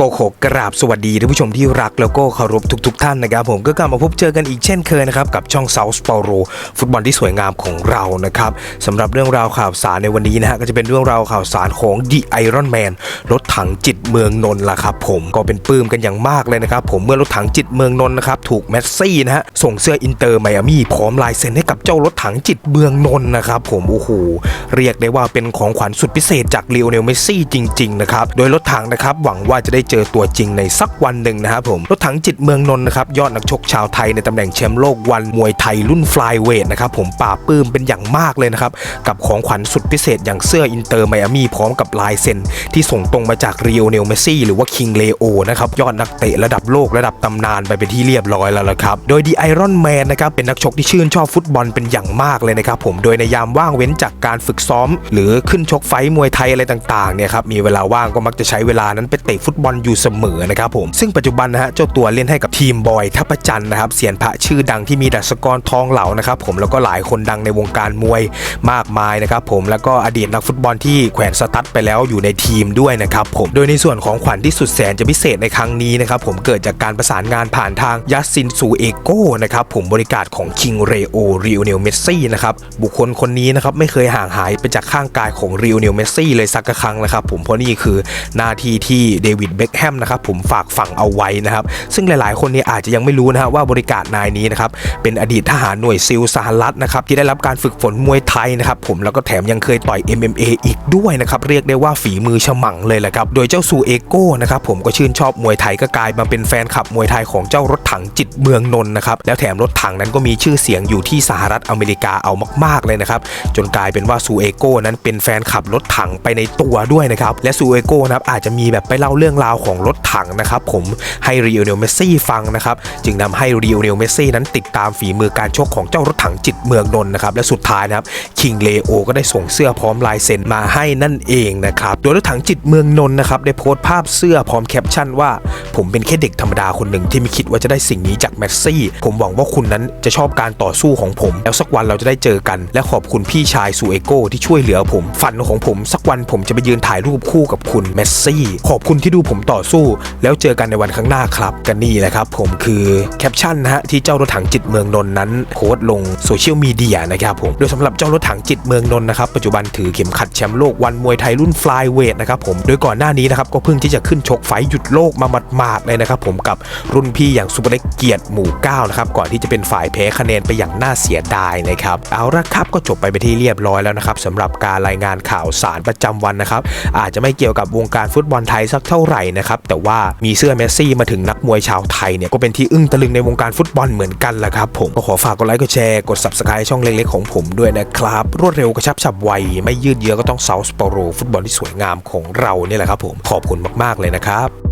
ก็ขอกราบสวัสดีท่านผู้ชมที่รักแล้วก็เคารพทุกๆท่านนะครับ ผมก็กลับมาพบเจอกันอีกเช่นเคยนะครับ กับช่อง South p a u l o ฟุตบอลที่สวยงามของเรานะครับสำหรับเรื่องราวข่าวสารในวันนี้นะฮะก็จะเป็นเรื่องราวข่าวสารของ The Iron Man รถถังจิตเมืองนนท์ล่ะครับผมก็เป็นปลื้มกันอย่างมากเลยนะครับ ผมเมื่อรถถังจิตเมืองนนท์นะครับถูกแมสซี่นะฮะส่งเสื้ออินเตอร์ไมอามี่พร้อมลายเซ็นให้กับเจ้ารถถังจิตเมืองนนท์นะครับผมโอ้โหเรียกได้ว่าเป็นของขวัญสุดพิเศษจากเลโอเนลเมสซี่จริงๆนะครับโดยรถถังนะครับหวังว่าจะได้เจอตัวจริงในสักวันหนึ่งนะครับผมรถถังจิตเมืองนนท์นะครับยอดนักชกชาวไทยในตำแหน่งแชมป์โลกวันมวยไทยรุ่นฟลายเวทนะครับผมปราปลื้มเป็นอย่างมากเลยนะครับกับของขวัญสุดพิเศษอย่างเสื้ออินเตอร์ไมอามี่พร้อมกับลายเซ็นที่ส่งตรงมาจากเรียวเนลเมซี่หรือว่าคิงเลโอนะครับยอดนักเตะระดับโลกระดับตำนานไปเป็นที่เรียบร้อยแล้วละครับโดยดีไอรอนแมนนะครับเป็นนักชกที่ชื่นชอบฟุตบอลเป็นอย่างมากเลยนะครับผมโดยในยามว่างเว้นจากการฝึกซ้อม หรือขึ้นชกไฟมวยไทยอะไรต่างๆเนี่ยครับมีเวลาว่างก็มักจะใช้เวลานั้นไปเตะฟุตบอลอยู่เสมอนะครับผมซึ่งปัจจุบันนะฮะเจ้าตัวเล่นให้กับทีมบอยทัพจันนะครับเสียนพระชื่อดังที่มีดัชกรทองเหลานะครับผมแล้วก็หลายคนดังในวงการมวยมากมายนะครับผมแล้วก็อดีตนักฟุตบอลที่แขวนสตั๊ดไปแล้วอยู่ในทีมด้วยนะครับผมโดยในส่วนของขวัญที่สุดแสนจะพิเศษในครั้งนี้นะครับผมเกิดจากการประสานงานผ่านทางยัสซินซูเอโก้นะครับผมบริการของคิงเรโอริโอเนลเมสซี่นะครับบุคคลคนนี้นะครับไม่เคยห่างหายไปจากข้างกายของริโอเนลเมสซี่เลยสักครั้งนะครับผมเพราะนี่คือหน้าที่ที่เดวิดเบคแฮมนะครับผมฝากฝังเอาไว้นะครับ ซึ่งหลายๆ คนเนี่ยอาจจะยังไม่รู้นะฮะว่าบริการนายนี้นะครับเป็นอดีตทหารหน่วยซิลสหรัฐนะครับที่ได้รับการฝึกฝนมวยไทยนะครับผมแล้วก็แถมยังเคยต่อย MMA อีกด้วยนะครับเรียกได้ว่าฝีมือฉมังเลยแหละครับโดยเจ้าซูเอโก้นะครับผมก็ชื่นชอบมวยไทยก็กลายมาเป็นแฟนคลับมวยไทยของเจ้ารถถังจิตเมืองนนท์นะครับแล้วแถมรถถังนั้นก็มีชื่อเสียงอยู่ที่สหรัฐอเมริกาเอามาก ๆเลยนะครับจนกลายเป็นว่าซูเอโก้นั้นเป็นแฟนคลับรถถังไปในตัวด้วยนะครับและซูเอโก้นะครับอาจจะมีแบบไปเล่าเรื่องราวของรถถังนะครับผมให้ริโอเนลเมสซี่ฟังนะครับจึงนำให้ริโอเนลเมสซี่นั้นติดตามฝีมือการชกของเจ้ารถถังจิตเมืองนนท์นะครับและสุดท้ายนะครับคิงเลโอก็ได้ส่งเสื้อพร้อมลายเซ็นมาให้นั่นเองนะครับโดยรถถังจิตเมืองนนท์นะครับได้โพสต์ภาพเสื้อพร้อมแคปชั่นว่า ผมเป็นแค่เด็กธรรมดาคนหนึ่งที่ไม่คิดว่าจะได้สิ่งนี้จากแมสซี่ ผมหวังว่าคุณนั้นจะชอบการต่อสู้ของผม แล้วสักวันเราจะได้เจอกัน และขอบคุณพี่ชายซูเอโก้ที่ช่วยเหลือผม ฝันของผมสักวันผมจะไปยืนถ่ายรูปคู่กับคุณแมสซี่ ขอบคุณที่ดูผมต่อสู้ แล้วเจอกันในวันข้างหน้าครับ กันนี่แหละครับ ผมคือแคปชั่นนะฮะที่เจ้ารถถังจิตเมืองนนท์นั้นโพสต์ลงโซเชียลมีเดียนะครับผมโดยสำหรับเจ้ารถถังจิตเมืองนนท์นะครับปัจจุบันถือเข็มขัดแชมป์โลกวันมวยไทยรุ่นฟลายเวทนะครับผมโดยก่อนหน้านี้นะครับก็เพิ่งที่จะขึ้นชกไฟหยุดโลกมาหมาดๆเลยนะครับผมกับรุ่นพี่อย่างซุปเปอร์เล็กเกียรติหมู่เก้านะครับก่อนที่จะเป็นฝ่ายแพ้คะแนนไปอย่างน่าเสียดายนะครับเอาละครับก็จบไปไปที่เรียบร้อยแล้วนะครับสำหรับการรายงานข่าวสารประจำวันนะครับอาจจะไม่เกี่ยวกับวงการฟุตบอลไทยสักเท่าไหร่นะครับแต่ว่ามีเสื้อเมสซี่มาถึงนักมวยชาวไทยเนี่ยก็เป็นที่อึ้งตะลึงในวงการฟุตบอลเหมือนกันแหละครับผมก็ขอฝากกดไลค์กดแชร์กด subscribe ช่องเล็กๆของผมด้วยนะครับรวดเร็วกระชับฉับไวไม่ยืดเยื้อก็ต้องเซาส์ปโรฟุตบอลที่สวยงามของเราเนี่ยแหละครับผมขอบคุณมากๆเลยนะครับ